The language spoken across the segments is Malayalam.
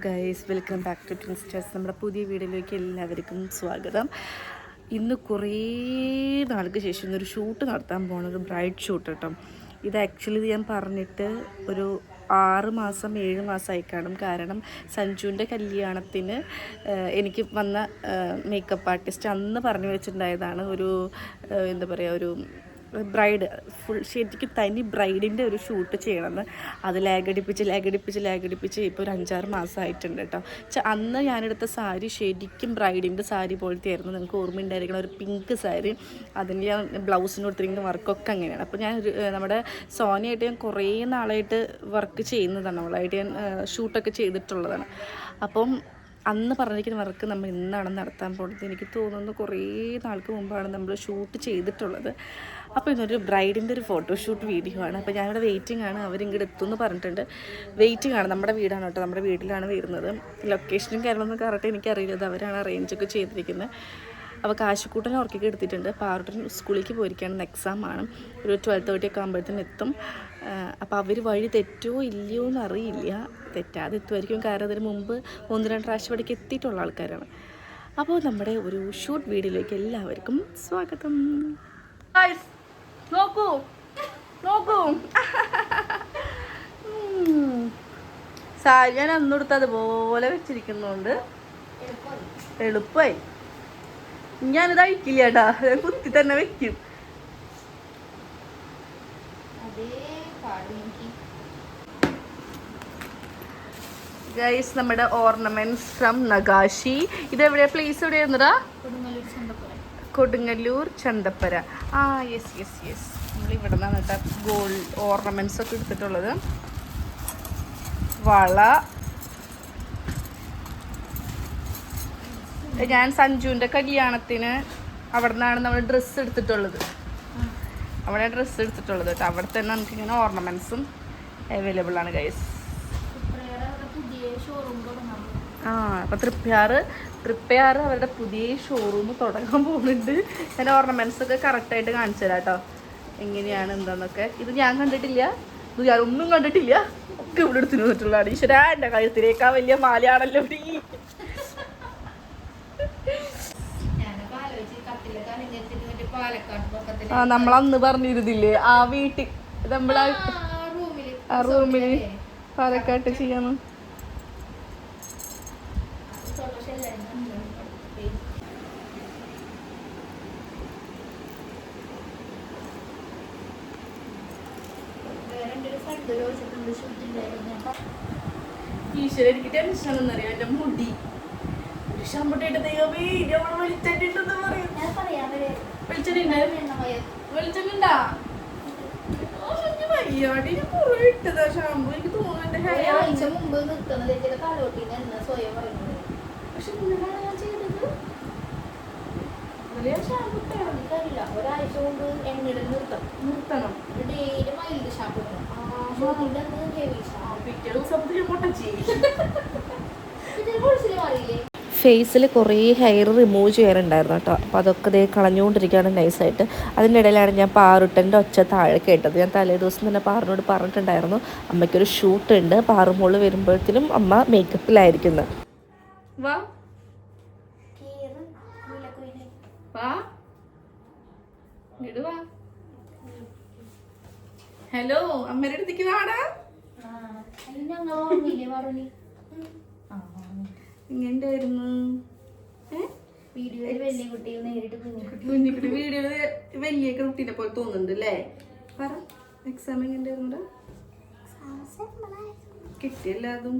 Guys welcome back to twin stars നമ്മുടെ പുതിയ വീഡിയോയിലേക്ക് എല്ലാവർക്കും സ്വാഗതം. ഇന്ന് കുറേ നാൾക്ക് ശേഷം ഇന്നൊരു ഷൂട്ട് നടത്താൻ പോകണം ഒരു ബ്രൈഡ് ഷൂട്ട് കേട്ടോ. ഇത് ആക്ച്വലി ഞാൻ പറഞ്ഞിട്ട് ഒരു ആറ് മാസം ഏഴ് മാസമായി കാണും. കാരണം സഞ്ജുവിന്റെ കല്യാണത്തിന് എനിക്ക് വന്ന മേക്കപ്പ് ആർട്ടിസ്റ്റ് അന്ന് പറഞ്ഞു വെച്ചിട്ടുണ്ടായതാണ് ഒരു എന്താ പറയുക ഒരു ബ്രൈഡ് ഫുൾ ശരിക്കും തനി ബ്രൈഡിന്റെ ഒരു ഷൂട്ട് ചെയ്യണമെന്ന്. അത് ലാഗടിപ്പിച്ച് ലാഗടിപ്പിച്ച് ലാഗടിപ്പിച്ച് ഇപ്പോൾ ഒരു അഞ്ചാറ് മാസമായിട്ടുണ്ട് കേട്ടോ. പക്ഷേ അന്ന് ഞാനെടുത്ത സാരി ശരിക്കും ബ്രൈഡിന്റെ സാരി പോലത്തെ ആയിരുന്നു നിങ്ങൾക്ക് ഓർമ്മയുണ്ടായിരിക്കണം ഒരു പിങ്ക് സാരി. അതിന്റെ ബ്ലൗസിന് കൊടുത്തിരിക്കുന്ന വർക്കൊക്കെ അങ്ങനെയാണ്. അപ്പോൾ ഞാൻ നമ്മുടെ സോനിയായിട്ട് ഞാൻ കുറേ നാളായിട്ട് വർക്ക് ചെയ്യുന്നതാണ്. നമ്മളായിട്ട് ഞാൻ ഷൂട്ടൊക്കെ ചെയ്തിട്ടുള്ളതാണ്. അപ്പം അന്ന് പറഞ്ഞിരിക്കുന്ന വർക്ക് നമ്മൾ ഇന്നാണ് നടത്താൻ പോകുന്നത് എനിക്ക് തോന്നുന്നു കുറേ നാൾക്ക് മുമ്പാണ് നമ്മൾ ഷൂട്ട് ചെയ്തിട്ടുള്ളത്. അപ്പോൾ ഇതൊരു ബ്രൈഡിന്റെ ഒരു ഫോട്ടോഷൂട്ട് വീഡിയോ ആണ്. അപ്പോൾ ഞാനിവിടെ വെയിറ്റിംഗ് ആണ്. അവരിങ്ങോട്ട് എത്തുമെന്ന് പറഞ്ഞിട്ടുണ്ട്. വെയിറ്റിംഗ് ആണ്. നമ്മുടെ വീടാണ് കേട്ടോ. നമ്മുടെ വീട്ടിലാണ് വരുന്നത്. ലൊക്കേഷനും കാര്യങ്ങളൊന്നും കറക്റ്റ് എനിക്കറിയില്ല. അത് അവരാണ് അറേഞ്ചൊക്കെ ചെയ്തിരിക്കുന്നത് അപ്പോൾ കാശിക്കൂട്ടനെ ഉറക്കൊക്കെ എടുത്തിട്ടുണ്ട്. പാറുട്ടൻ സ്കൂളിലേക്ക് പോയിരിക്കുകയാണ്. എക്സാം ആണ്. ഒരു ട്വൽവ് തേർട്ടി ഒക്കെ ആകുമ്പോഴത്തേനും എത്തും. അപ്പോൾ അവർ വഴി തെറ്റോ ഇല്ലയോ എന്ന് അറിയില്ല. തെറ്റാതെ എത്തുമായിരിക്കും കാരണം അതിന് മുമ്പ് ഒന്ന് രണ്ട് പ്രാവശ്യം ഇവിടേക്ക് എത്തിയിട്ടുള്ള ആൾക്കാരാണ്. അപ്പോൾ നമ്മുടെ ഒരു ഷൂട്ട് വീഡിയോയിലേക്ക് എല്ലാവർക്കും സ്വാഗതം. നോക്കൂ. നോക്കൂ. സാരി ഞാൻ അന്നെടുത്ത് അതുപോലെ വെച്ചിരിക്കുന്നുണ്ട് എളുപ്പമായി ഞാനിത് അഴിക്കില്ല കേട്ടാ ഞാൻ കുത്തി തന്നെ വെക്കും. ഗൈസ് നമ്മുടെ ഓർണമെന്റ്സ് ഫ്രം നഗാഷി. ഇത് എവിടെയാ പ്ലേസ് എവിടെയായിരുന്നടാ കൊടുങ്ങല്ലൂർ ചന്തപ്പര. ആ യെസ് യെസ് യെസ് നമ്മൾ ഇവിടെ നിന്നാണ് കേട്ടോ ഗോൾഡ് ഓർണമെന്റ്സ് ഒക്കെ എടുത്തിട്ടുള്ളത്. വള. ഞാൻ സഞ്ജുവിന്റെ കല്യാണത്തിന് അവിടെ നിന്നാണ് നമ്മൾ ഡ്രസ്സ് എടുത്തിട്ടുള്ളത്. അവിടെ ഡ്രസ്സ് എടുത്തിട്ടുള്ളത് കേട്ടോ. അവിടെ തന്നെ നമുക്ക് ഇങ്ങനെ ഓർണമെന്റ്സും അവൈലബിൾ ആണ് ഗൈസ് ആ അപ്പം തൃപ്പയാറ് തൃപ്പയാറ് അവരുടെ പുതിയ ഷോറൂം തുടങ്ങാൻ പോകുന്നുണ്ട് ഞാൻ ഓർണമെന്റ്സ് ഒക്കെ കറക്റ്റായിട്ട് കാണിച്ചു തരാം കേട്ടോ എങ്ങനെയാണ് എന്താന്നൊക്കെ. ഇത് ഞാൻ കണ്ടിട്ടില്ല. ഇത് ഒന്നും കണ്ടിട്ടില്ല. ഒക്കെ ഇവിടെ എടുത്തു നിന്നിട്ടുള്ളതാണ് ഈശ്വരാ എന്റെ കഴുത്തിലേക്കാ വലിയ മാലയാണല്ലോ ഇവിടെ ആ നമ്മളന്ന് പറഞ്ഞിരുന്നില്ലേ ആ വീട്ടിൽ നമ്മളാ ആ റൂമിൽ പാലക്കാട്ട് ചെയ്യാന്ന്. ഈശ്വര എനിക്ക് ടെൻഷൻ അറിയാം. എന്റെ മുടി. ഒരു ദൈവമേ ഇനി അവൾ പറയും. വിളിച്ചിട്ടുണ്ടായിരുന്നു വെളിച്ചെണ്ണ വയ്യാടി ഞാൻ കുറേ ഇട്ടതാ ഷാമ്പു എനിക്ക് തോന്നുന്നുണ്ട് hair ഒരാഴ്ച മുമ്പ് നിർത്തുന്നത് ചില തലോട്ടിന് എന്ന് സ്വയം പറയുന്നത്. പക്ഷെ ഇന്നലെയാണ് ഞാൻ ചെയ്തത് ഇന്നലെ ഞാൻ ഷാമ്പു ഇട്ടതാണ്. എനിക്കറിയില്ല ഒരാഴ്ച കൊണ്ട് എണ്ണയുടെ നിർത്തം നിർത്തണം. ഡെയിലി മൈൽഡ് ഷാമ്പു ഇടണം. ഹെവി ഷാമ്പു ഫേസിൽ കുറേ ഹെയർ റിമൂവ് ചെയ്യാറുണ്ടായിരുന്നു കേട്ടോ. അപ്പോൾ അതൊക്കെ ദേ കളഞ്ഞുകൊണ്ടിരിക്കുകയാണ് നൈസായിട്ട് അതിന്റെ ഇടയിലാണ് ഞാൻ പാറുട്ടന്റെ ഒച്ച താഴെ കേട്ടത്. ഞാൻ തലേ ദിവസം തന്നെ പാറിനോട് പറഞ്ഞിട്ടുണ്ടായിരുന്നു അമ്മയ്ക്കൊരു ഷൂട്ട് ഉണ്ട്. പാറുമോൾ വരുമ്പോഴത്തേനും അമ്മ മേക്കപ്പിലായിരിക്കുന്നത് വാ. ഹലോ അമ്മയുടെ അടുത്തേക്ക് വാടാ. ഇങ്ങനെയായിരുന്നു വീഡിയോയിൽ വലിയ കുട്ടികൾ നേരിട്ട് കുഞ്ഞു കുഞ്ഞിക്കുട്ടി വീഡിയോയിൽ വലിയ കുട്ടീനെ പോലെ തോന്നുന്നുണ്ട് അല്ലേ പറ എക്സാം എങ്ങനെയായിരുന്നു കിട്ടിയല്ല അതും?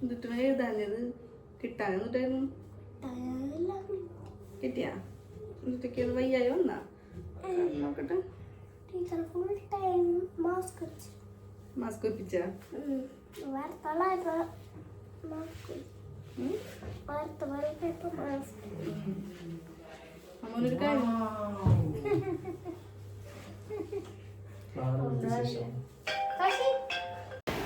എന്നിട്ട് എഴുതാഞ്ഞത്. കിട്ടാൻ എന്നിട്ടായിരുന്നു. കിട്ടിയാ? എന്നിട്ടൊക്കെ അത് വയ്യായി വന്നാ? നോക്കട്ടെ. ടീച്ചർ ഫുൾ ടൈം മാസ്ക് വെച്ച്. മാസ്ക് വെപ്പിച്ച വാർത്തകളായിട്ട് മാസ്ക് വാർത്ത പറയുമ്പോൾ മാസ്ക് അമ്മൊരു കാര്യം കാശി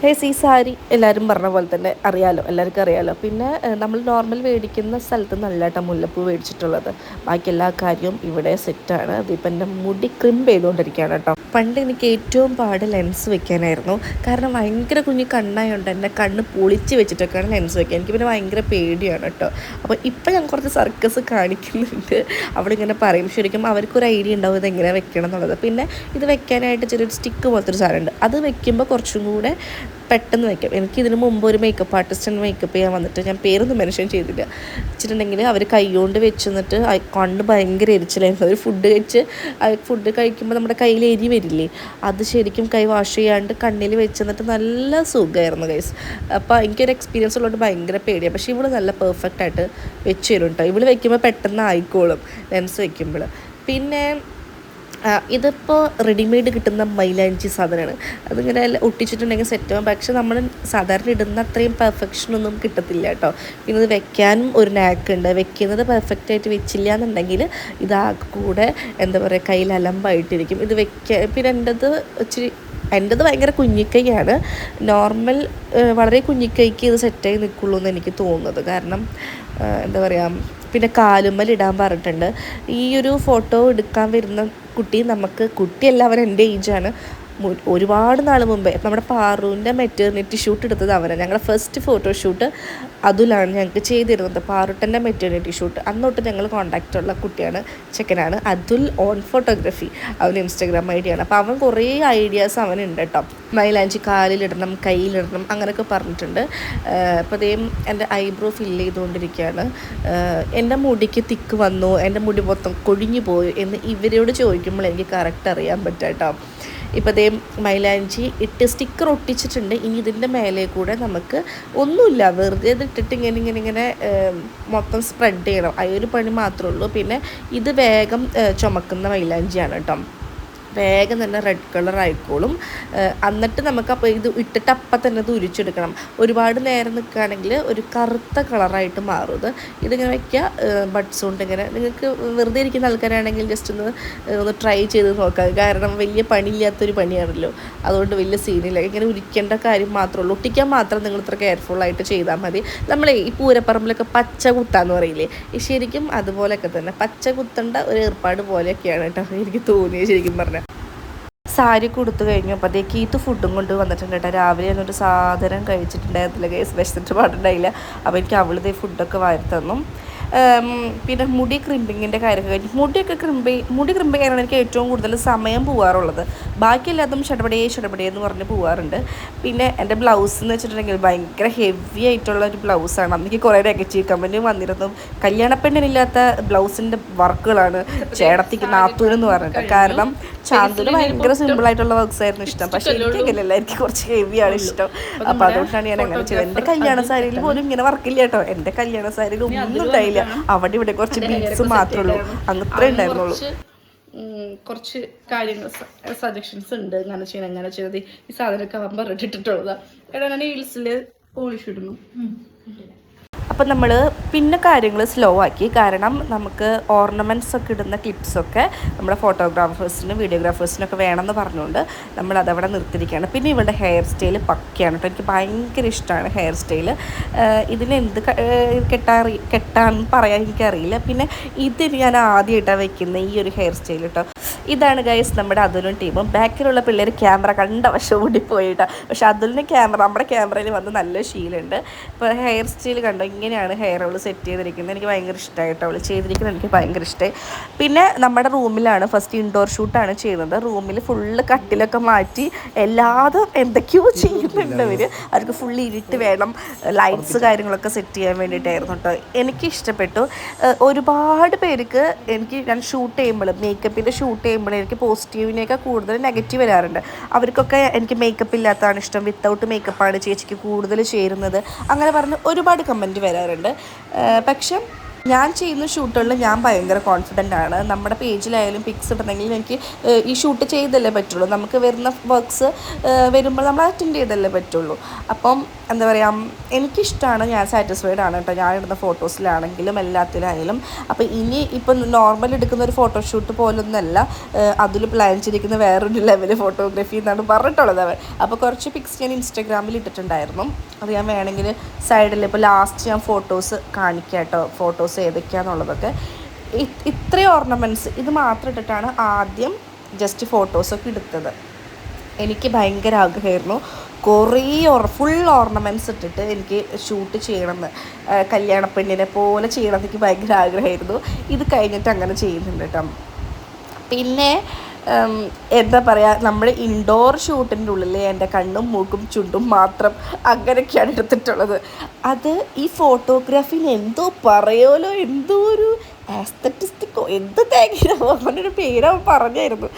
ഹേസ് ഈ സാരി എല്ലാവരും പറഞ്ഞ പോലെ തന്നെ അറിയാലോ എല്ലാവർക്കും അറിയാലോ. പിന്നെ നമ്മൾ നോർമൽ മേടിക്കുന്ന സ്ഥലത്ത് നല്ലതായിട്ട് മുല്ലപ്പൂ മേടിച്ചിട്ടുള്ളത്. ബാക്കി എല്ലാ കാര്യവും ഇവിടെ സെറ്റാണ് അതിപ്പോൾ എന്റെ മുടി ക്രിമ്പ് ചെയ്തുകൊണ്ടിരിക്കുകയാണ് കേട്ടോ. പണ്ട് എനിക്ക് ഏറ്റവും പാട് ലെൻസ് വെക്കാനായിരുന്നു. കാരണം ഭയങ്കര കുഞ്ഞു കണ്ണായതുകൊണ്ട് എന്റെ കണ്ണ് പൊളിച്ച് വെച്ചിട്ടൊക്കെയാണ് ലെൻസ് വെക്കുക. എനിക്ക് പിന്നെ ഭയങ്കര പേടിയാണ് കേട്ടോ. അപ്പോൾ ഇപ്പം ഞാൻ കുറച്ച് സർക്കസ് കാണിക്കുന്നുണ്ട്. അവിടെ ഇങ്ങനെ പറയും. ശരിക്കും അവർക്കൊരു ഐഡിയ ഉണ്ടാവും ഇത് എങ്ങനെ വെക്കണം എന്നുള്ളത് പിന്നെ ഇത് വെക്കാനായിട്ട് ചെറിയൊരു സ്റ്റിക്ക് പോലത്തെ ഒരു സാധനമുണ്ട്. അത് വെക്കുമ്പോൾ കുറച്ചും കൂടെ പെട്ടെന്ന് വയ്ക്കാം എനിക്ക് ഇതിന് മുമ്പ് ഒരു മേക്കപ്പ് ആർട്ടിസ്റ്റിന് മേക്കപ്പ് ചെയ്യാൻ വന്നിട്ട് ഞാൻ പേരൊന്നും മെൻഷൻ ചെയ്തില്ല. വെച്ചിട്ടുണ്ടെങ്കിൽ അവർ കൈകൊണ്ട് വെച്ച് എന്നിട്ട് കണ്ണ് ഭയങ്കര എരിച്ചിലായിരുന്നു. അവർ ഫുഡ് കഴിച്ച് ഫുഡ് കഴിക്കുമ്പോൾ നമ്മുടെ കയ്യിൽ എരി വരില്ലേ? അത് ശരിക്കും കൈ വാഷ് ചെയ്യാണ്ട് കണ്ണിൽ വെച്ച് എന്നിട്ട് നല്ല സുഖമായിരുന്നു ഗൈസ് അപ്പോൾ എനിക്കൊരു എക്സ്പീരിയൻസ് ഉള്ളതുകൊണ്ട് ഭയങ്കര പേടിയാണ് പക്ഷേ ഇവൾ നല്ല പെർഫെക്റ്റ് ആയിട്ട് വെച്ച് തരും കേട്ടോ ഇവൾ വെക്കുമ്പോൾ പെട്ടെന്ന് ആയിക്കോളും. ലെൻസ് വെക്കുമ്പോൾ പിന്നെ ഇതിപ്പോൾ റെഡിമെയ്ഡ് കിട്ടുന്ന മൈലാഞ്ചി സാധനമാണ്. അതിങ്ങനെ ഒട്ടിച്ചിട്ടുണ്ടെങ്കിൽ സെറ്റ് ആവും. പക്ഷെ നമ്മൾ സാധാരണ ഇടുന്ന അത്രയും പെർഫെക്ഷൻ ഒന്നും കിട്ടത്തില്ല കേട്ടോ. പിന്നെ ഇത് വെക്കാനും ഒരു നാക്ക് ഉണ്ട്. വെക്കുന്നത് പെർഫെക്റ്റ് ആയിട്ട് വെച്ചില്ല എന്നുണ്ടെങ്കിൽ ഇതാ കൂടെ എന്താ പറയുക കയ്യിൽ അലമ്പായിട്ടിരിക്കും. ഇത് വെക്ക പിന്നെ എന്റെത് ഇച്ചിരി എന്റെത് ഭയങ്കര കുഞ്ഞിക്കൈയാണ്. നോർമൽ വളരെ കുഞ്ഞിക്കൈക്ക് ഇത് സെറ്റായി നിൽക്കുള്ളൂ എന്ന് എനിക്ക് തോന്നുന്നത്. കാരണം എന്താ പറയുക പിന്നെ കാലുമ്മൽ ഇടാൻ പറഞ്ഞിട്ടുണ്ട്. ഈ ഒരു ഫോട്ടോ എടുക്കാൻ വരുന്ന കുട്ടി നമുക്ക് കുട്ടിയല്ല അവൻ എന്റെ ഏജാണ് ഒരുപാട് നാൾ മുമ്പേ. നമ്മുടെ പാറുവിന്റെ മെറ്റേർണിറ്റി ഷൂട്ട് എടുത്തത് അവനാണ് ഞങ്ങളുടെ ഫസ്റ്റ് ഫോട്ടോഷൂട്ട് അതിലാണ് ഞങ്ങൾക്ക് ചെയ്തിരുന്നത്. പാറുട്ടന്റെ മെറ്റേർണിറ്റി ഷൂട്ട് അന്നോട്ട് ഞങ്ങൾ കോണ്ടാക്റ്റ് ഉള്ള കുട്ടിയാണ് ചെക്കനാണ് അതുൽ ഓൺ ഫോട്ടോഗ്രാഫി അവൻ ഇൻസ്റ്റാഗ്രാം ഐ ഡിയാണ് അപ്പോൾ അവൻ കുറേ ഐഡിയാസ് അവനുണ്ട് കേട്ടോ മൈലാഞ്ചി കാലിലിടണം കയ്യിലിടണം അങ്ങനെയൊക്കെ പറഞ്ഞിട്ടുണ്ട്. അപ്പോൾ അതേം എന്റെ ഐബ്രോ ഫില്ല് ചെയ്തുകൊണ്ടിരിക്കുകയാണ്. എന്റെ മുടിക്ക് തിക്ക് വന്നു എന്റെ മുടി മൊത്തം കൊഴിഞ്ഞു പോയി എന്ന് ഇവരോട് ചോദിക്കുമ്പോൾ എനിക്ക് കറക്റ്റ് അറിയാൻ പറ്റും കേട്ടോ ഇപ്പോൾ അതേ മൈലാഞ്ചി ഇട്ട് സ്റ്റിക്കർ ഒട്ടിച്ചിട്ടുണ്ട്. ഇനി ഇതിന്റെ മേലെ കൂടെ നമുക്ക് ഒന്നുമില്ല. വെറുതെ ഇത് ഇട്ടിട്ട് ഇങ്ങനെ ഇങ്ങനെ ഇങ്ങനെ മൊത്തം സ്പ്രെഡ് ചെയ്യണം. ആ ഒരു പണി മാത്രമേ ഉള്ളൂ. പിന്നെ ഇത് വേഗം ചുമക്കുന്ന മൈലാഞ്ചിയാണ് കേട്ടോ. വേഗം തന്നെ റെഡ് കളർ ആയിക്കോളും. എന്നിട്ട് നമുക്ക് അപ്പോൾ ഇത് ഇട്ടിട്ട് അപ്പം തന്നെ ഇത് ഉരിച്ചെടുക്കണം. ഒരുപാട് നേരം നിൽക്കുകയാണെങ്കിൽ ഒരു കറുത്ത കളറായിട്ട് മാറും ഇത്. ഇതിങ്ങനെ വയ്ക്കുക ബഡ്സ് കൊണ്ട് ഇങ്ങനെ. നിങ്ങൾക്ക് വെറുതെ ഇരിക്കുന്ന ആൾക്കാരാണെങ്കിൽ ജസ്റ്റ് ഒന്ന് ഒന്ന് ട്രൈ ചെയ്ത് നോക്കാം. കാരണം വലിയ പണിയില്ലാത്തൊരു പണിയാണല്ലോ. അതുകൊണ്ട് വലിയ സീനില്ല ഇങ്ങനെ ഉരിക്കേണ്ട കാര്യം മാത്രമേ ഉള്ളൂ. ഒട്ടിക്കാൻ മാത്രം നിങ്ങൾ ഇത്ര കെയർഫുൾ ആയിട്ട് ചെയ്താൽ മതി. നമ്മൾ ഈ പൂരപ്പറമ്പിലൊക്കെ പച്ച കുത്താന്ന് പറയില്ലേ? ശരിക്കും അതുപോലെയൊക്കെ തന്നെ. പച്ച കുത്തേണ്ട ഒരു ഏർപ്പാട് പോലെയൊക്കെയാണ് കേട്ടോ എനിക്ക് തോന്നിയത് ശരിക്കും പറഞ്ഞാൽ സാരി കൊടുത്തു കഴിഞ്ഞു. കഴിഞ്ഞപ്പോഴത്തേക്ക് ഇത് ഫുഡും കൊണ്ട് വന്നിട്ടുണ്ട് കേട്ടോ. രാവിലെ ഞാനൊരു സാധനം കഴിച്ചിട്ടുണ്ടായിരുന്നില്ല. കേസ് വിശന്നിട്ട് പാടുണ്ടായില്ല. അപ്പോൾ എനിക്ക് അവളിതേ ഫുഡൊക്കെ വാരി തന്നു. പിന്നെ മുടി ക്രിമ്പിങ്ങിന്റെ കാര്യമൊക്കെ കഴിഞ്ഞു. മുടിയൊക്കെ ക്രിമ്പി മുടി ക്രിമ്പ് ചെയ്യാനാണ് എനിക്ക് ഏറ്റവും കൂടുതൽ സമയം പോവാറുള്ളത്. ബാക്കിയെല്ലാതും ഷടപടിയെ ഷടപടേ എന്ന് പറഞ്ഞ് പോവാറുണ്ട്. പിന്നെ എന്റെ ബ്ലൗസ് എന്ന് വെച്ചിട്ടുണ്ടെങ്കിൽ ഭയങ്കര ഹെവി ആയിട്ടുള്ള ഒരു ബ്ലൗസാണ് അന്നെനിക്ക് കുറേ നെഗറ്റീവ് കമന്റും വന്നിരുന്നു. കല്യാണപ്പെണ്ണിനില്ലാത്ത ബ്ലൗസിന്റെ വർക്കുകളാണ് ചേടത്തിക്ക് നാത്തൂരെന്ന് പറഞ്ഞിട്ട് കാരണം ചാന്തൂര് ഭയങ്കര സിമ്പിളായിട്ടുള്ള വർക്ക്സ് ആയിരുന്നു ഇഷ്ടം. പക്ഷേ എനിക്കെങ്കിലല്ല എനിക്ക് കുറച്ച് ഹെവിയാണ് ഇഷ്ടം. അപ്പോൾ അതുകൊണ്ടാണ് ഞാൻ അങ്ങനെ ചെയ്തത്. എന്റെ കല്യാണ സാരിയിൽ പോലും ഇങ്ങനെ വർക്കില്ല കേട്ടോ. എന്റെ കല്യാണ സാരിയിൽ ഒന്നും ഉണ്ടായില്ല. അവിടെ ഇവിടെ കുറച്ച് ബീഡ്സ് മാത്രമേ ഉള്ളൂ. അങ്ങത്രേ ഉണ്ടായിരുന്നുള്ളൂ. കുറച്ച് കാര്യങ്ങൾ സജഷൻസ് ഉണ്ട്. അങ്ങനെ ചെയ്യണം അങ്ങനെ ചെയ്യുന്നത് ഈ സാധനമൊക്കെ അവൻ പറഞ്ഞിട്ടുള്ളതാ എടാ ഞാൻ ഹീൽസിൽ പോളിഷ് ഇടുന്നു. അപ്പം നമ്മൾ പിന്നെ കാര്യങ്ങൾ സ്ലോ ആക്കി. കാരണം നമുക്ക് ഓർണമെന്റ്സ് ഒക്കെ ഇടുന്ന ക്ലിപ്സൊക്കെ നമ്മുടെ ഫോട്ടോഗ്രാഫേഴ്സിനും വീഡിയോഗ്രാഫേഴ്സിനൊക്കെ വേണമെന്ന് പറഞ്ഞുകൊണ്ട് നമ്മൾ അതവിടെ നിർത്തിയിരിക്കുകയാണ്. പിന്നെ ഇവളുടെ ഹെയർ സ്റ്റൈൽ പക്കയാണ് കേട്ടോ. എനിക്ക് ഭയങ്കര ഇഷ്ടമാണ് ഹെയർ സ്റ്റൈൽ ഇതിന് എന്ത് കെട്ടാറി കെട്ടാന്ന് പറയാൻ എനിക്കറിയില്ല. പിന്നെ ഇത് ഞാൻ ആദ്യമായിട്ടാണ് വയ്ക്കുന്നത് ഈ ഒരു ഹെയർ സ്റ്റൈൽ കേട്ടോ ഇതാണ് ഗൈസ് നമ്മുടെ അതുലും ടീമും ബാക്കിലുള്ള പിള്ളേർ ക്യാമറ കണ്ട വശം ഓടിപ്പോയിട്ടാ പക്ഷെ അതുലിന് ക്യാമറ നമ്മുടെ ക്യാമറയിൽ വന്ന് നല്ല ശീലമുണ്ട്. ഇപ്പോൾ ഹെയർ സ്റ്റൈൽ കണ്ടോ? ഇങ്ങനെയാണ് ഹെയർ അവൾ സെറ്റ് ചെയ്തിരിക്കുന്നത്. എനിക്ക് ഭയങ്കര ഇഷ്ടമായിട്ട് അവൾ ചെയ്തിരിക്കുന്നത്. എനിക്ക് ഭയങ്കര ഇഷ്ടമായി പിന്നെ നമ്മുടെ റൂമിലാണ് ഫസ്റ്റ് ഇൻഡോർ ഷൂട്ടാണ് ചെയ്യുന്നത്. റൂമിൽ ഫുള്ള് കട്ടിലൊക്കെ മാറ്റി എല്ലാതും എന്തൊക്കെയോ ചെയ്യുന്നുണ്ട് അവർ അവർക്ക് ഫുള്ള് ഇരുട്ട് വേണം. ലൈറ്റ്സ് കാര്യങ്ങളൊക്കെ സെറ്റ് ചെയ്യാൻ വേണ്ടിയിട്ടായിരുന്നു കേട്ടോ എനിക്ക് ഇഷ്ടപ്പെട്ടു. ഒരുപാട് പേർക്ക് എനിക്ക് ഞാൻ ഷൂട്ട് ചെയ്യുമ്പോൾ മേക്കപ്പിന്റെ ഷൂട്ട് ചെയ്യുമ്പോൾ എനിക്ക് പോസിറ്റീവിനേക്കാൾ കൂടുതൽ നെഗറ്റീവ് വരാറുണ്ട്. അവർക്കൊക്കെ എനിക്ക് മേക്കപ്പ് ഇല്ലാത്തതാണ് ഇഷ്ടം. വിത്തൗട്ട് മേക്കപ്പാണ് ചേച്ചിക്ക് കൂടുതൽ ചേരുന്നത്. അങ്ങനെ പറഞ്ഞ് ഒരുപാട് കമന്റ് വരാറുണ്ട്. പക്ഷെ ഞാൻ ചെയ്യുന്ന ഷൂട്ടുകളിൽ ഞാൻ ഭയങ്കര കോൺഫിഡന്റ് ആണ്. നമ്മുടെ പേജിലായാലും പിക്സ് ഇടണമെങ്കിൽ എനിക്ക് ഈ ഷൂട്ട് ചെയ്തല്ലേ പറ്റുള്ളൂ. നമുക്ക് വരുന്ന വർക്ക്സ് വരുമ്പോൾ നമ്മൾ അറ്റൻഡ് ചെയ്തല്ലേ പറ്റുള്ളൂ. അപ്പം എന്താ പറയുക എനിക്കിഷ്ടമാണ് ഞാൻ സാറ്റിസ്ഫൈഡ് ആണ് കേട്ടോ. ഞാൻ ഇടുന്ന ഫോട്ടോസിലാണെങ്കിലും എല്ലാത്തിലായാലും. അപ്പോൾ ഇനി ഇപ്പം നോർമൽ എടുക്കുന്ന ഒരു ഫോട്ടോഷൂട്ട് പോലൊന്നല്ല. അതിൽ പ്ലാൻ ചെയ്തിരിക്കുന്ന വേറൊരു ലെവൽ ഫോട്ടോഗ്രാഫി എന്നാണ് പറഞ്ഞിട്ടുള്ളത് അവൻ. അപ്പോൾ കുറച്ച് പിക്സ് ഞാൻ ഇൻസ്റ്റാഗ്രാമിൽ ഇട്ടിട്ടുണ്ടായിരുന്നു. അത് ഞാൻ വേണമെങ്കിൽ സൈഡിൽ ഇപ്പോൾ ലാസ്റ്റ് ഞാൻ ഫോട്ടോസ് കാണിക്കാം കേട്ടോ. ഫോട്ടോസ് ഏതൊക്കെയാണെന്നുള്ളതൊക്കെ ഇ- ഇത്രയും ഓർണമെന്റ്സ് ഇത് മാത്രം ഇട്ടിട്ടാണ് ആദ്യം ജസ്റ്റ് ഫോട്ടോസൊക്കെ എടുത്തത്. എനിക്ക് ഭയങ്കര ആഗ്രഹമായിരുന്നു. കുറേ ഓർ ഫുൾ ഓർണമെന്റ്സ് ഇട്ടിട്ട് എനിക്ക് ഷൂട്ട് ചെയ്യണമെന്ന്. കല്യാണപ്പെണ്ണിനെ കല്യാണ പെണ്ണിനെ പോലെ ചെയ്യണമെന്ന് എനിക്ക് ഭയങ്കര ആഗ്രഹമായിരുന്നു. ഇത് കഴിഞ്ഞിട്ട് അങ്ങനെ ചെയ്യുന്നുണ്ട് കേട്ടോ. പിന്നെ എന്താ പറയുക നമ്മുടെ ഇൻഡോർ ഷൂട്ടിന്റെ ഉള്ളിൽ എന്റെ കണ്ണും മൂക്കും ചുണ്ടും മാത്രം അങ്ങനെയൊക്കെയാണ് എടുത്തിട്ടുള്ളത്. അത് ഈ ഫോട്ടോഗ്രാഫിന് എന്തോ പറയോലോ എന്തോ ഒരു ആസ്തറ്റിസ്റ്റിക്കോ എന്ത് തേങ്ങയോ? അങ്ങനൊരു പേര് അവൻ പറഞ്ഞായിരുന്നു.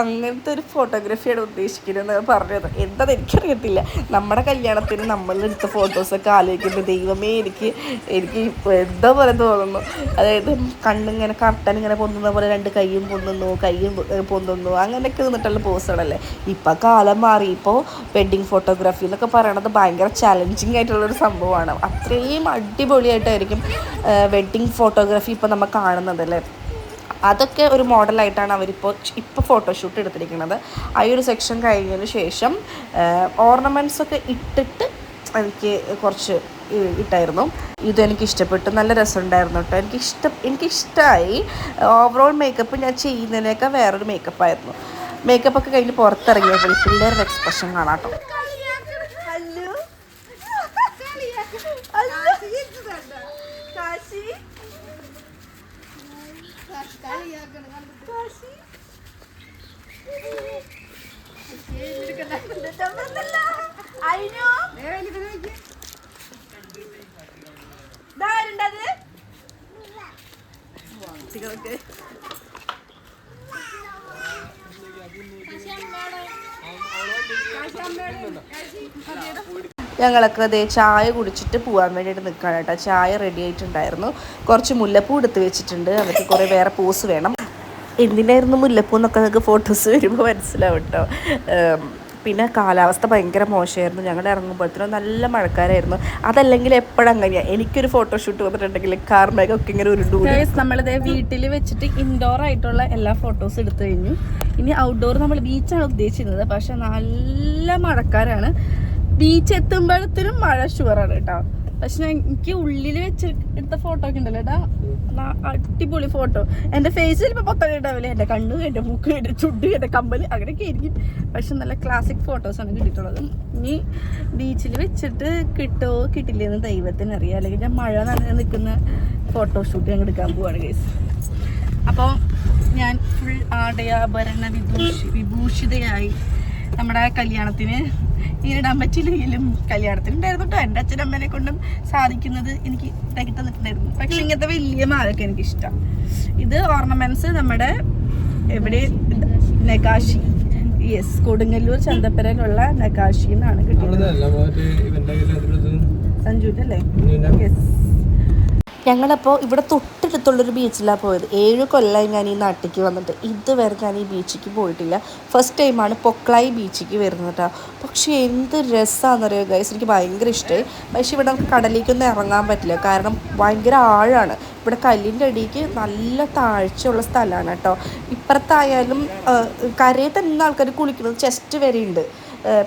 അങ്ങനത്തെ ഒരു ഫോട്ടോഗ്രാഫിയാണ് ഉദ്ദേശിക്കുന്നത് പറഞ്ഞത്. എന്താണെന്ന് എനിക്കറിയത്തില്ല. നമ്മുടെ കല്യാണത്തിന് നമ്മളെടുത്ത ഫോട്ടോസൊക്കെ ആലോചിക്കുമ്പോൾ ദൈവമേ എനിക്ക് എനിക്ക് എന്താ പോലെ തോന്നുന്നു. അതായത് കണ്ണിങ്ങനെ കർട്ടൻ ഇങ്ങനെ പൊന്നുന്ന പോലെ രണ്ട് കൈയും പൊന്നുന്നു കൈയും പൊന്നുന്നു. അങ്ങനെയൊക്കെ നിന്നിട്ടുള്ള പോസുകളല്ലേ ഇപ്പം കാലം മാറി. ഇപ്പോൾ വെഡ്ഡിങ് ഫോട്ടോഗ്രാഫി എന്നൊക്കെ പറയണത് ഭയങ്കര ചലഞ്ചിങ് ആയിട്ടുള്ളൊരു സംഭവമാണ്. അത്രയും അടിപൊളിയായിട്ടായിരിക്കും വെഡ്ഡിങ് ഫോട്ടോഗ്രാഫി ഇപ്പോൾ നമ്മൾ കാണുന്നതല്ലേ? അതൊക്കെ ഒരു മോഡലായിട്ടാണ് അവരിപ്പോൾ ഇപ്പോൾ ഫോട്ടോഷൂട്ട് എടുത്തിരിക്കുന്നത്. ആ ഒരു സെക്ഷൻ കഴിഞ്ഞതിന് ശേഷം ഓർണമെന്റ്സ് ഒക്കെ ഇട്ടിട്ട് എനിക്ക് കുറച്ച് ഇട്ടായിരുന്നു. ഇത് എനിക്ക് ഇഷ്ടപ്പെട്ടു. നല്ല രസമുണ്ടായിരുന്നു കേട്ടോ എനിക്ക് ഇഷ്ടം എനിക്കിഷ്ടമായി ഓവറോൾ മേക്കപ്പ് ഞാൻ ചെയ്യുന്നതിനേക്കാൾ വേറൊരു മേക്കപ്പായിരുന്നു മേക്കപ്പൊക്കെ കഴിഞ്ഞ് പുറത്തിറങ്ങിയ പിള്ളേരുടെ എക്സ്പ്രഷൻ കാണാം കേട്ടോ ഞങ്ങളൊക്കെ അതേ ചായ കുടിച്ചിട്ട് പോകാൻ വേണ്ടിയിട്ട് നിൽക്കുകയാണ് കേട്ടോ. ചായ റെഡി ആയിട്ടുണ്ടായിരുന്നു. കുറച്ച് മുല്ലപ്പൂ എടുത്ത് വെച്ചിട്ടുണ്ട്. അവർക്ക് കുറേ വേറെ പൂസ് വേണം. എന്തിനായിരുന്നു മുല്ലപ്പൂ എന്നൊക്കെ നിങ്ങൾക്ക് ഫോട്ടോസ് വരുമ്പോൾ മനസ്സിലാവും കേട്ടോ. പിന്നെ കാലാവസ്ഥ ഭയങ്കര മോശമായിരുന്നു. ഞങ്ങൾ ഇറങ്ങുമ്പോഴത്തേനും നല്ല മഴക്കാരായിരുന്നു. അതല്ലെങ്കിൽ എപ്പോഴും അങ്ങനെയാണ് എനിക്കൊരു ഫോട്ടോഷൂട്ട് വന്നിട്ടുണ്ടെങ്കിൽ കാർമേഘമൊക്കെ ഇങ്ങനെ ഉരുണ്ടു നമ്മളിത് വീട്ടിൽ വെച്ചിട്ട് ഇൻഡോർ ആയിട്ടുള്ള എല്ലാ ഫോട്ടോസ് എടുത്തു കഴിഞ്ഞു. ഇനി ഔട്ട്ഡോർ നമ്മൾ ബീച്ചാണ് ഉദ്ദേശിക്കുന്നത്. പക്ഷെ നല്ല മഴക്കാരാണ്. ബീച്ച് എത്തുമ്പോഴത്തേനും മഴ ഷുവറാണ് കേട്ടോ. പക്ഷെ എനിക്ക് ഉള്ളിൽ വെച്ച് എടുത്ത ഫോട്ടോ ഒക്കെ ഉണ്ടല്ലോ അടിപൊളി ഫോട്ടോ എന്റെ ഫേസിൽ ഇപ്പോൾ പൊത്തം ഉണ്ടാവില്ലേ എന്റെ കണ്ണ് എന്റെ മൂക്ക് എന്റെ ചുണ്ട് എന്റെ കമ്പൽ അങ്ങനെയൊക്കെ ആയിരിക്കും. പക്ഷെ നല്ല ക്ലാസിക് ഫോട്ടോസാണ് കിട്ടിയിട്ടുള്ളത്. ഇനി ബീച്ചിൽ വെച്ചിട്ട് കിട്ടുമോ കിട്ടില്ലെന്ന് ദൈവത്തിന് അറിയാം. അല്ലെങ്കിൽ ഞാൻ മഴ നനഞ്ഞ് നിൽക്കുന്ന ഫോട്ടോഷൂട്ട് ഞങ്ങൾ എടുക്കാൻ പോവാണ് കേസ് അപ്പോൾ ഞാൻ ഫുൾ ആടയാഭരണ വിഭൂഷി വിഭൂഷിതയായി നമ്മുടെ കല്യാണത്തിന് ഇങ്ങനെ ഇടാൻ പറ്റില്ലെങ്കിലും കല്യാണത്തിന് ഉണ്ടായിരുന്നു കേട്ടോ എന്റെ അച്ഛനമ്മനെ കൊണ്ടും സാധിക്കുന്നത് എനിക്ക് ഉണ്ടാക്കി തന്നിട്ടുണ്ടായിരുന്നു. പക്ഷെ ഇങ്ങനത്തെ വലിയ മാലൊക്കെ എനിക്ക് ഇഷ്ടം ഇത് ഓർണമെന്റ്സ് നമ്മുടെ എവിടെ? നെകാശി യെസ് കൊടുങ്ങല്ലൂർ ചന്തപ്പുരയിലുള്ള നെകാശി എന്നാണ് കിട്ടുന്നത് സഞ്ജുവിന്റെ അല്ലേ യെസ് ഞങ്ങളപ്പോൾ ഇവിടെ തൊട്ടടുത്തുള്ളൊരു ബീച്ചിലാണ് പോയത്. ഏഴ് കൊല്ലമായി ഞാൻ ഈ നാട്ടിലേക്ക് വന്നിട്ട്. ഇതുവരെ ഞാൻ ഈ ബീച്ചിലേക്ക് പോയിട്ടില്ല. ഫസ്റ്റ് ടൈമാണ് പൊക്ലായി ബീച്ചിലേക്ക് വരുന്നത് കേട്ടോ പക്ഷേ എന്ത് രസമാണെന്നറിയോ ഗൈസ് എനിക്ക് ഭയങ്കര ഇഷ്ടമായി പക്ഷേ ഇവിടെ നമുക്ക് കടലിലേക്കൊന്നും ഇറങ്ങാൻ പറ്റില്ല. കാരണം ഭയങ്കര ആഴമാണ് ഇവിടെ കല്ലിന്റെ അടിക്ക് നല്ല താഴ്ചയുള്ള സ്ഥലമാണ് കേട്ടോ ഇപ്പുറത്തായാലും കരയിൽ തന്നെ ആൾക്കാർ കുളിക്കുന്നത് ചെസ്റ്റ് വരെയുണ്ട്.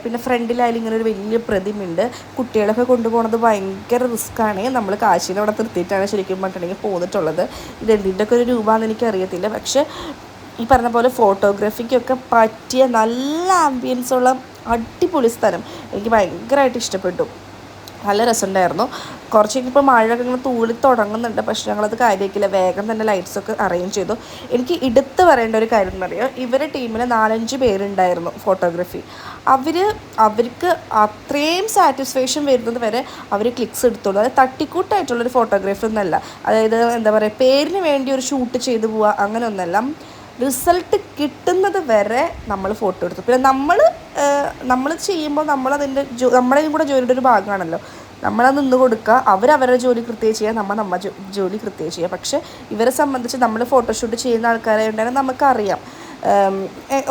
പിന്നെ ഫ്രണ്ടിലായാലും ഇങ്ങനെ ഒരു വലിയ പ്രതിമയുണ്ട്. കുട്ടികളൊക്കെ കൊണ്ടുപോകുന്നത് ഭയങ്കര റിസ്ക്കാണ് നമ്മൾ കാശിനെ അവിടെ നിർത്തിയിട്ടാണ് ശരിക്കും പറഞ്ഞിട്ടുണ്ടെങ്കിൽ പോന്നിട്ടുള്ളത്. ഇത് എന്തിന്റെ ഒക്കെ ഒരു രൂപമാണെന്ന് എനിക്കറിയത്തില്ല. പക്ഷേ ഈ പറഞ്ഞ പോലെ ഫോട്ടോഗ്രാഫിക്കൊക്കെ പറ്റിയ നല്ല ആംബിയൻസുള്ള അടിപൊളി സ്ഥലം എനിക്ക് ഭയങ്കരമായിട്ട് ഇഷ്ടപ്പെട്ടു. നല്ല രസമുണ്ടായിരുന്നു. കുറച്ച് ഇപ്പോൾ മഴയൊക്കെ ഇങ്ങനെ തൂളി തുടങ്ങുന്നുണ്ട്. പക്ഷെ ഞങ്ങളത് കാര്യമാക്കില്ല വേഗം തന്നെ ലൈറ്റ്സൊക്കെ അറേഞ്ച് ചെയ്തു. എനിക്ക് എടുത്ത് പറയേണ്ട ഒരു കാര്യം എന്ന് പറയുക ഇവരുടെ ടീമിൽ നാലഞ്ച് പേരുണ്ടായിരുന്നു ഫോട്ടോഗ്രാഫി അവർ അവർക്ക് അത്രയും സാറ്റിസ്ഫാക്ഷൻ വരുന്നത് വരെ അവർ ക്ലിക്സ് എടുത്തോളൂ അതായത് തട്ടിക്കൂട്ടായിട്ടുള്ളൊരു ഫോട്ടോഗ്രാഫി ഒന്നല്ല. അതായത് എന്താ പറയുക പേരിന് വേണ്ടി ഒരു ഷൂട്ട് ചെയ്തു പോവുക അങ്ങനെ ഒന്നല്ല. റിസൾട്ട് കിട്ടുന്നത് വരെ നമ്മൾ ഫോട്ടോ എടുത്തു. പിന്നെ നമ്മൾ നമ്മൾ ചെയ്യുമ്പോൾ നമ്മളതിന്റെ ജോ നമ്മുടെയും കൂടെ ജോലിയുടെ ഒരു ഭാഗമാണല്ലോ. നമ്മളത് നിന്ന് കൊടുക്കുക അവരവരുടെ ജോലി കൃത്യം ചെയ്യുക നമ്മൾ നമ്മ ജോ- ജോലി കൃത്യം ചെയ്യുക. പക്ഷേ ഇവരെ സംബന്ധിച്ച് നമ്മൾ ഫോട്ടോഷൂട്ട് ചെയ്യുന്ന ആൾക്കാരെ ഉണ്ടെങ്കിൽ നമുക്കറിയാം.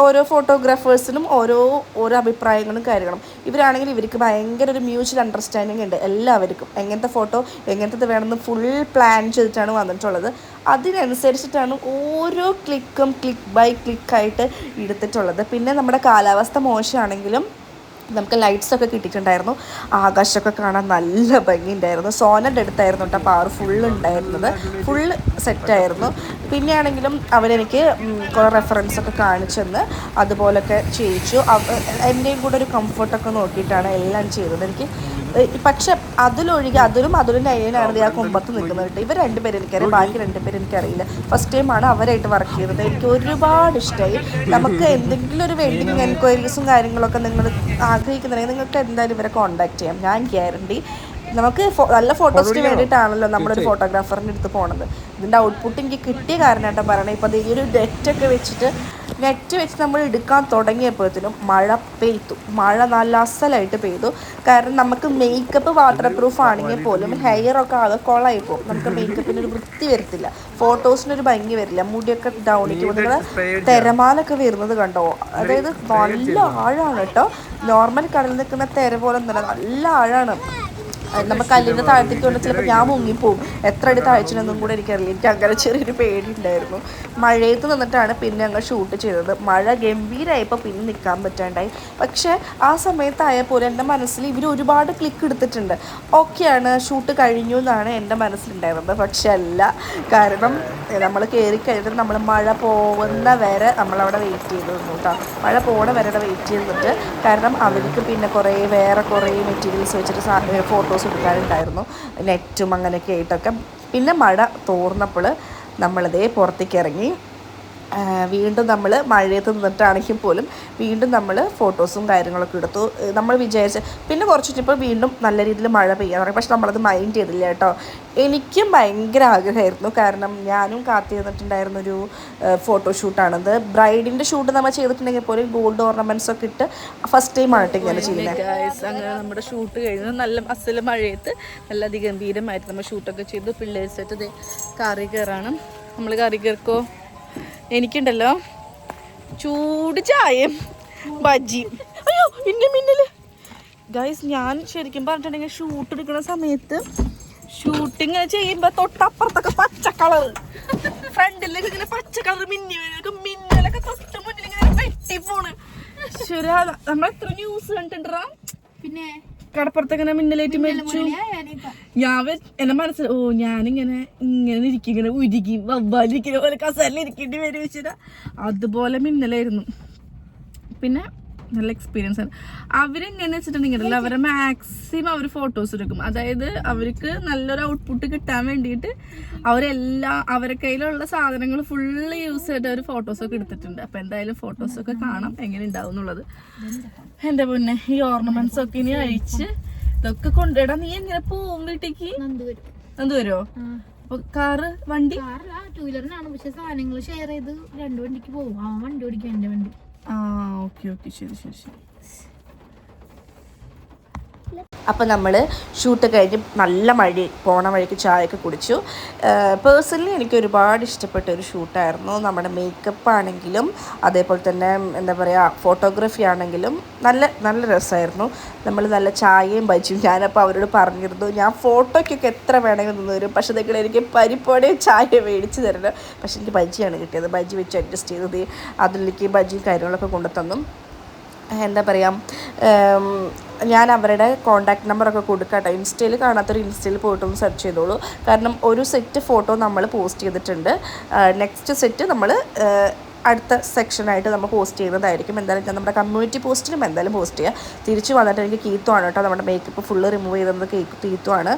ഓരോ ഫോട്ടോഗ്രാഫേഴ്സിനും ഓരോ ഓരോ അഭിപ്രായങ്ങളും കാര്യങ്ങളും. ഇവരാണെങ്കിൽ ഇവർക്ക് ഭയങ്കര ഒരു മ്യൂച്വൽ അണ്ടർസ്റ്റാൻഡിങ് ഉണ്ട് എല്ലാവർക്കും. എങ്ങനത്തെ ഫോട്ടോ എങ്ങനത്തെ വേണമെന്ന് ഫുൾ പ്ലാൻ ചെയ്തിട്ടാണ് വന്നിട്ടുള്ളത്. അതിനനുസരിച്ചിട്ടാണ് ഓരോ ക്ലിക്കും ക്ലിക്ക് ബൈ ക്ലിക്കായിട്ട് എടുത്തിട്ടുള്ളത്. പിന്നെ നമ്മുടെ കാലാവസ്ഥ മോശമാണെങ്കിലും നമുക്ക് ലൈറ്റ്സ് ഒക്കെ കിട്ടിയിട്ടുണ്ടായിരുന്നു. ആകാശമൊക്കെ കാണാൻ നല്ല ഭംഗിയുണ്ടായിരുന്നു. സോനന്റെ അടുത്തായിരുന്നു കേട്ടോ പാർ ഫുൾ ഉണ്ടായിരുന്നത്. ഫുള്ള് സെറ്റായിരുന്നു പിന്നെയാണെങ്കിലും അവരെനിക്ക് കുറേ റെഫറൻസ് ഒക്കെ കാണിച്ചെന്ന് അതുപോലൊക്കെ ചെയ്യിച്ചു. എന്റെയും കൂടെ ഒരു കംഫർട്ടൊക്കെ നോക്കിയിട്ടാണ് എല്ലാം ചെയ്തത്. എനിക്ക് പക്ഷെ അതിലൊഴികെ അതിലും അതിലും അയ്യനാണ് ആ കുമ്പത്ത് നിൽക്കുന്നത് കേട്ടോ. ഇവർ രണ്ടുപേരും എനിക്കറിയാം. ബാക്കി രണ്ടുപേരും എനിക്കറിയില്ല. ഫസ്റ്റ് ടൈമാണ് അവരായിട്ട് വർക്ക് ചെയ്യുന്നത് എനിക്ക് ഒരുപാട് ഇഷ്ടമായി നമുക്ക് എന്തെങ്കിലും ഒരു വെഡിങ് എൻക്വയറീസും കാര്യങ്ങളൊക്കെ നിങ്ങൾ ആഗ്രഹിക്കുന്നുണ്ടെങ്കിൽ നിങ്ങൾക്ക് എന്തായാലും ഇവരെ കോൺടാക്ട് ചെയ്യാം. ഞാൻ ഗ്യാരണ്ടി നമുക്ക് നല്ല ഫോട്ടോസിന് വേണ്ടിയിട്ടാണല്ലോ നമ്മളൊരു ഫോട്ടോഗ്രാഫറിന്റെ അടുത്ത് പോണത്. ഇതിന്റെ ഔട്ട്പുട്ട് എനിക്ക് കിട്ടിയ കാരണമായിട്ടാണ് പറയണത് ഇപ്പോൾ ഈ ഒരു ഡെറ്റൊക്കെ വെച്ചിട്ട് നെറ്റ് വെച്ച് നമ്മൾ എടുക്കാൻ തുടങ്ങിയപ്പോഴത്തേനും മഴ പെയ്തു. മഴ നല്ല അസലായിട്ട് പെയ്തു. കാരണം നമുക്ക് മേക്കപ്പ് വാട്ടർ പ്രൂഫ് ആണെങ്കിൽ പോലും ഹെയർ ഒക്കെ ആകെ കൊളായി പോകും. നമുക്ക് മേക്കപ്പിന് ഒരു വൃത്തി വരത്തില്ല. ഫോട്ടോസിനൊരു ഭംഗി വരില്ല. മുടിയൊക്കെ ഡൗണിക്ക് നിങ്ങൾ തിരമാലൊക്കെ വരുന്നത് കണ്ടോ? അതായത് നല്ല ആഴമാണ് കേട്ടോ. നോർമൽ കടലിൽ നിൽക്കുന്ന തിര പോലെ ഒന്നുമല്ല. നല്ല ആഴമാണ് അത് നമ്മ കല്ലിന്റെ താഴത്തേക്ക് കൊണ്ട് ചിലപ്പോൾ ഞാൻ മുങ്ങിപ്പോവും. എത്ര അടി താഴ്ചയൊന്നും കൂടെ എനിക്കറിയില്ല എനിക്ക് അങ്ങനെ ചെറിയൊരു പേടി ഉണ്ടായിരുന്നു മഴയത്ത് നിന്നിട്ടാണ് പിന്നെ ഞങ്ങൾ ഷൂട്ട് ചെയ്തത്. മഴ ഗംഭീരമായപ്പോൾ പിന്നെ നിൽക്കാൻ പറ്റാണ്ടായി. പക്ഷേ ആ സമയത്തായ പോലെ എന്റെ മനസ്സിൽ ഇവർ ഒരുപാട് ക്ലിക്ക് എടുത്തിട്ടുണ്ട്. ഓക്കെയാണ് ഷൂട്ട് കഴിഞ്ഞു എന്നാണ് എന്റെ മനസ്സിലുണ്ടായിരുന്നത്. പക്ഷേ അല്ല. കാരണം നമ്മൾ കയറി കഴിഞ്ഞിട്ട് നമ്മൾ മഴ പോകുന്ന വരെ നമ്മളവിടെ വെയിറ്റ് ചെയ്തു നിന്നു കേട്ടോ. മഴ പോണ വരെ അവിടെ വെയിറ്റ് ചെയ്തിട്ട്. കാരണം അവർക്ക് പിന്നെ കുറേ വേറെ കുറേ മെറ്റീരിയൽസ് വെച്ചിട്ട് ഫോട്ടോസ് എടുക്കാനുണ്ടായിരുന്നു നെറ്റും അങ്ങനെയൊക്കെ ആയിട്ടൊക്കെ. പിന്നെ മഴ തോർന്നപ്പോൾ നമ്മളിതേ പുറത്തേക്ക് ഇറങ്ങി. വീണ്ടും നമ്മൾ മഴയത്ത് നിന്നിട്ടാണെങ്കിൽ പോലും വീണ്ടും നമ്മൾ ഫോട്ടോസും കാര്യങ്ങളൊക്കെ എടുത്തു. നമ്മൾ വിചാരിച്ച് പിന്നെ കുറച്ച് കഴിഞ്ഞപ്പോൾ വീണ്ടും നല്ല രീതിയിൽ മഴ പെയ്യാൻ തുടങ്ങി. പക്ഷെ നമ്മളത് മൈൻഡ് ചെയ്തില്ല കേട്ടോ. എനിക്കും ഭയങ്കര ആഗ്രഹമായിരുന്നു. കാരണം ഞാനും കാത്തിരുന്നിട്ടുണ്ടായിരുന്ന ഒരു ഫോട്ടോഷൂട്ടാണത് ബ്രൈഡിന്റെ ഷൂട്ട് നമ്മൾ ചെയ്തിട്ടുണ്ടെങ്കിൽ പോലും ഗോൾഡ് ഓർണമെന്റ്സ് ഒക്കെ ഇട്ട് ഫസ്റ്റ് ടൈം ആയിട്ട് ഇങ്ങനെ ചെയ്യുന്നത് അങ്ങനെ നമ്മുടെ ഷൂട്ട് കഴിഞ്ഞു. നല്ല അസൽ മഴയത്ത് നല്ല അതിഗംഭീരമായിട്ട് നമ്മൾ ഷൂട്ടൊക്കെ ചെയ്തു. പിള്ളേഴ്സായിട്ട് കാറി കയറാണ്. നമ്മൾ കറി കയറിക്കോ? എനിക്കുണ്ടല്ലോ ചൂട് ചായയും ബജ്ജിയും. അയ്യോ ഇന്ന മിന്നൽ. ഗൈസ് ഞാൻ ശരിക്കും പറഞ്ഞിട്ടുണ്ടെങ്കിൽ ഷൂട്ട് എടുക്കുന്ന സമയത്ത് ഷൂട്ടിങ് ചെയ്യുമ്പോൾ തൊട്ടപ്പുറത്തൊക്കെ പച്ച കളർ ഫ്രണ്ടിലൊക്കെ ഇങ്ങനെ പച്ച കളർ മിന്നി. മിന്നലൊക്കെ തൊട്ട് മുന്നിൽ ഇങ്ങനെ വെട്ടിപ്പോണ് ശരി നമ്മൾ എത്ര ന്യൂസ് കണ്ടിട്ടുണ്ടാ? പിന്നെ കടപ്പുറത്ത് ഇങ്ങനെ മിന്നലേറ്റ് മരിച്ചു? ഞാൻ എന്നെ എന്റെ മനസ്സിൽ ഓ ഞാനിങ്ങനെ ഇങ്ങനെ ഇരിക്കും ഇങ്ങനെ ഉരുകി വവ്വാലിരിക്കുന്ന പോലെ കസേരയിൽ ഇരിക്കേണ്ടി വരും വെച്ചിട്ട് അതുപോലെ മിന്നലായിരുന്നു. പിന്നെ നല്ല എക്സ്പീരിയൻസ് ആണ്. അവരെങ്ങനെ വെച്ചിട്ടുണ്ടെങ്കിൽ അവരെ മാക്സിമം അവർ ഫോട്ടോസ് എടുക്കും. അതായത് അവർക്ക് നല്ലൊരു ഔട്ട്പുട്ട് കിട്ടാൻ വേണ്ടിയിട്ട് അവരെല്ലാ അവരെ കയ്യിലുള്ള സാധനങ്ങൾ ഫുള്ള് യൂസ് ചെയ്തിട്ട് അവർ ഫോട്ടോസൊക്കെ എടുത്തിട്ടുണ്ട്. അപ്പോൾ എന്തായാലും ഫോട്ടോസ് ഒക്കെ കാണാം എങ്ങനെ ഉണ്ടാവും എന്നുള്ളത്. എന്റെ പിന്നെ ഈ ഓർണമെന്റ്സ് ഒക്കെ ഇനി അഴിച്ച് ഇതൊക്കെ കൊണ്ടുവിടാം നീ എങ്ങനെ പോവും വീട്ടിലേക്ക്? വരും എന്ത് വരുമോ കാറ് വണ്ടി? ടൂ വീലറിനാണ് പക്ഷെ സാധനങ്ങൾ ഷെയർ ചെയ്ത് രണ്ട് വണ്ടിക്ക് പോകും ആ വണ്ടി ഓടിക്കും എന്റെ വണ്ടി. ആ ഓക്കെ ഓക്കെ ശരി ശരി ശരി. അപ്പോൾ നമ്മൾ ഷൂട്ട് കഴിഞ്ഞ് നല്ല മഴ പോണ വഴിക്ക് ചായയൊക്കെ കുടിച്ചു. പേഴ്സണലി എനിക്ക് ഒരുപാട് ഇഷ്ടപ്പെട്ട ഒരു ഷൂട്ടായിരുന്നു നമ്മുടെ മേക്കപ്പ് ആണെങ്കിലും അതേപോലെ തന്നെ എന്താ പറയുക ഫോട്ടോഗ്രാഫി ആണെങ്കിലും നല്ല നല്ല രസമായിരുന്നു. നമ്മൾ നല്ല ചായയും ബജിയും ഞാനപ്പോൾ അവരോട് പറഞ്ഞിരുന്നു ഞാൻ ഫോട്ടോയ്ക്കൊക്കെ എത്ര വേണമെങ്കിൽ നിന്ന് തരും. പക്ഷേ നിങ്ങൾ എനിക്ക് പരിപ്പോടെയും ചായ മേടിച്ച് തരണം. പക്ഷേ എനിക്ക് ബജിയാണ് കിട്ടിയത്. ബജി വെച്ച് അഡ്ജസ്റ്റ് ചെയ്തത് അതിലേക്ക് ബജിയും കാര്യങ്ങളൊക്കെ കൊണ്ടുതന്നു. എന്താ പറയുക ഞാൻ അവരുടെ കോണ്ടാക്ട് നമ്പറൊക്കെ കൊടുക്കട്ടെ. ഇൻസ്റ്റയിൽ കാണാത്തൊരു ഇൻസ്റ്റയിൽ പോയിട്ടൊന്ന് സെർച്ച് ചെയ്തോളൂ. കാരണം ഒരു സെറ്റ് ഫോട്ടോ നമ്മൾ പോസ്റ്റ് ചെയ്തിട്ടുണ്ട്. നെക്സ്റ്റ് സെറ്റ് നമ്മൾ അടുത്ത സെക്ഷനായിട്ട് നമ്മൾ പോസ്റ്റ് ചെയ്യുന്നതായിരിക്കും. എന്തായാലും ഞാൻ നമ്മുടെ കമ്മ്യൂണിറ്റി പോസ്റ്റിലും എന്തായാലും പോസ്റ്റ് ചെയ്യുക തിരിച്ച് വന്നിട്ട് എനിക്ക് കീത്തുവാണ് കേട്ടോ. നമ്മുടെ മേക്കപ്പ് ഫുള്ള് റിമൂവ് ചെയ്തത് കേക്ക് കീത്തുവാണ്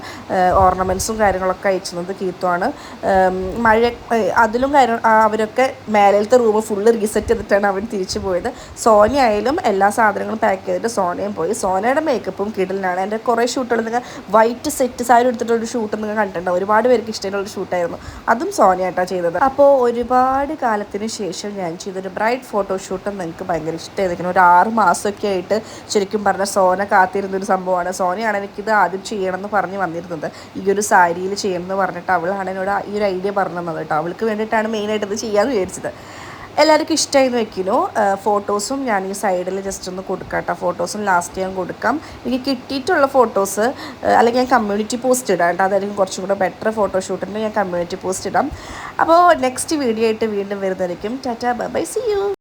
ഓർണമെന്റ്സും കാര്യങ്ങളൊക്കെ അയച്ചുന്നത് കീത്തുവാണ് ഉം, മഴ അതിലും കാര്യം അവരൊക്കെ മേലത്തെ റൂം ഫുള്ള് റീസെറ്റ് ചെയ്തിട്ടാണ് അവർ തിരിച്ചു പോയത്. സോന ആയാലും എല്ലാ സാധനങ്ങളും പാക്ക് ചെയ്തിട്ട് സോനയും പോയി. സോനയുടെ മേക്കപ്പും കിടലിനാണ്. എന്റെ കുറേ ഷൂട്ടുകൾ നിങ്ങൾ വൈറ്റ് സെറ്റ് സാരി എടുത്തിട്ടൊരു ഷൂട്ട് നിങ്ങൾ കണ്ടിട്ടുണ്ടാവും. ഒരുപാട് പേർക്ക് ഇഷ്ടമുള്ള ഷൂട്ടായിരുന്നു അതും സോനയായിട്ടാണ് ചെയ്തത്. അപ്പോൾ ഒരുപാട് കാലത്തിന് ശേഷം ഞാൻ ചെയ്തൊരു ബ്രൈറ്റ് ഫോട്ടോഷൂട്ടും നിങ്ങൾക്ക് ഭയങ്കര ഇഷ്ടമായിരിക്കണം ഒരു ആറ് മാസമൊക്കെ ആയിട്ട് ശരിക്കും പറഞ്ഞാൽ സോന കാത്തിരുന്നൊരു സംഭവമാണ്. സോനയാണ് എനിക്കിത് ആദ്യം ചെയ്യണമെന്ന് പറഞ്ഞ് വന്നിരുന്നത്. ഈ ഒരു സാരിയിൽ ചെയ്യണമെന്ന് പറഞ്ഞിട്ട് അവളാണ് എന്നോട് ഈ ഒരു ഐഡിയ പറഞ്ഞു തന്നത് കേട്ടോ. അവൾക്ക് വേണ്ടിയിട്ടാണ് മെയിനായിട്ട് ഇത് ചെയ്യാമെന്ന് വിചാരിച്ചത്. എല്ലാവർക്കും ഇഷ്ടമായി എന്ന് വെക്കുന്നു ഫോട്ടോസും ഞാൻ ഈ സൈഡിൽ ജസ്റ്റ് ഒന്ന് കൊടുക്കാം കേട്ടോ ഫോട്ടോസും ലാസ്റ്റ് ഞാൻ കൊടുക്കാം. എനിക്ക് കിട്ടിയിട്ടുള്ള ഫോട്ടോസ് അല്ലെങ്കിൽ ഞാൻ കമ്മ്യൂണിറ്റി പോസ്റ്റ് ഇടാം കേട്ടോ. അതായിരിക്കും കുറച്ചും കൂടെ ബെറ്റർ ഫോട്ടോഷൂട്ടിന്റെ ഞാൻ കമ്മ്യൂണിറ്റി പോസ്റ്റ് ഇടാം. അപ്പോൾ നെക്സ്റ്റ് വീഡിയോ ആയിട്ട് വീണ്ടും വരുന്നതായിരിക്കും. Tata bye C U